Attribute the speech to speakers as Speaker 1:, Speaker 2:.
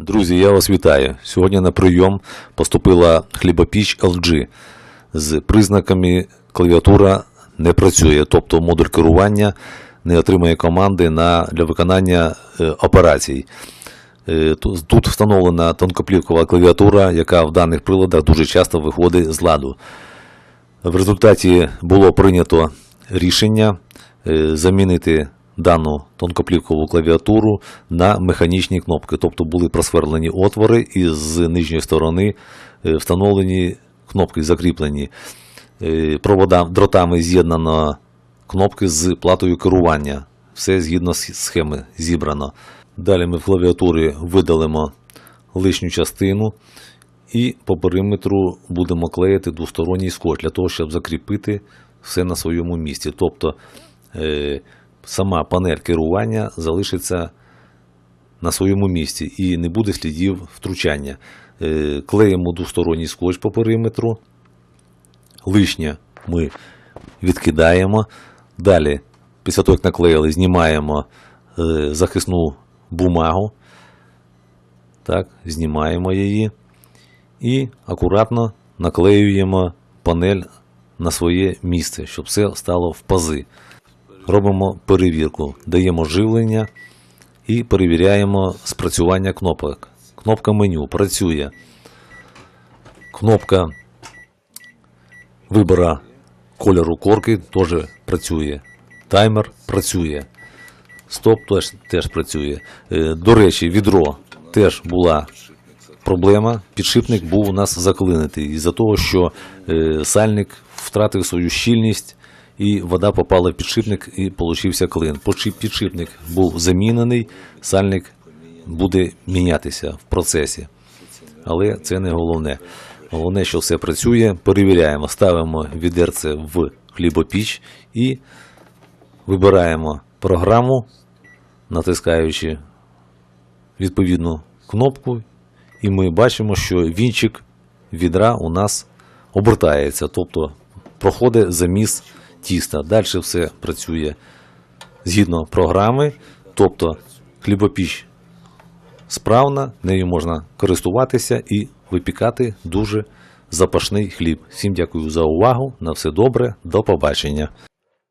Speaker 1: Друзі, я вас вітаю. Сьогодні на прийом поступила хлібопіч LG з признаками клавіатура не працює, тобто модуль керування не отримує команди на, для виконання е, операцій. Е, ту- Тут встановлена тонкоплівкова клавіатура, яка в даних приладах дуже часто виходить з ладу. В результаті було прийнято рішення е, замінити дану тонкоплівкову клавіатуру на механічні кнопки. Тобто були просверлені отвори і з нижньої сторони е, встановлені кнопки закріплені. Е, Проводам, дротами з'єднано кнопки з платою керування. Все згідно з схеми зібрано. Далі ми в клавіатурі видалимо лишню частину і по периметру будемо клеїти двосторонній скотч для того, щоб закріпити все на своєму місці. Тобто е, сама панель керування залишиться на своєму місці і не буде слідів втручання. Е, клеїмо двосторонній скотч по периметру. Лишнє ми відкидаємо. Далі, після того, як наклеїли, знімаємо е, захисну бумагу. Так, знімаємо її і акуратно наклеюємо панель на своє місце, щоб все стало в пази. Робимо перевірку, даємо живлення і перевіряємо спрацювання кнопок. Кнопка меню працює. Кнопка вибора кольору корки теж працює. Таймер працює. Стоп теж, теж працює. Е, До речі, відро теж була проблема. Підшипник був у нас заклинитий із-за того, що е, сальник втратив свою щільність і вода попала в підшипник і получився клин. Підшипник був замінений, сальник буде мінятися в процесі. Але це не головне. Головне, що все працює. Перевіряємо, ставимо відерце в хлібопіч і вибираємо програму, натискаючи відповідну кнопку, і ми бачимо, що вінчик відра у нас обертається, тобто проходить заміс тіста. Далі все працює згідно програми, тобто хлібопіч справна, нею можна користуватися і випікати дуже запашний хліб. Всім дякую за увагу. На все добре, до побачення.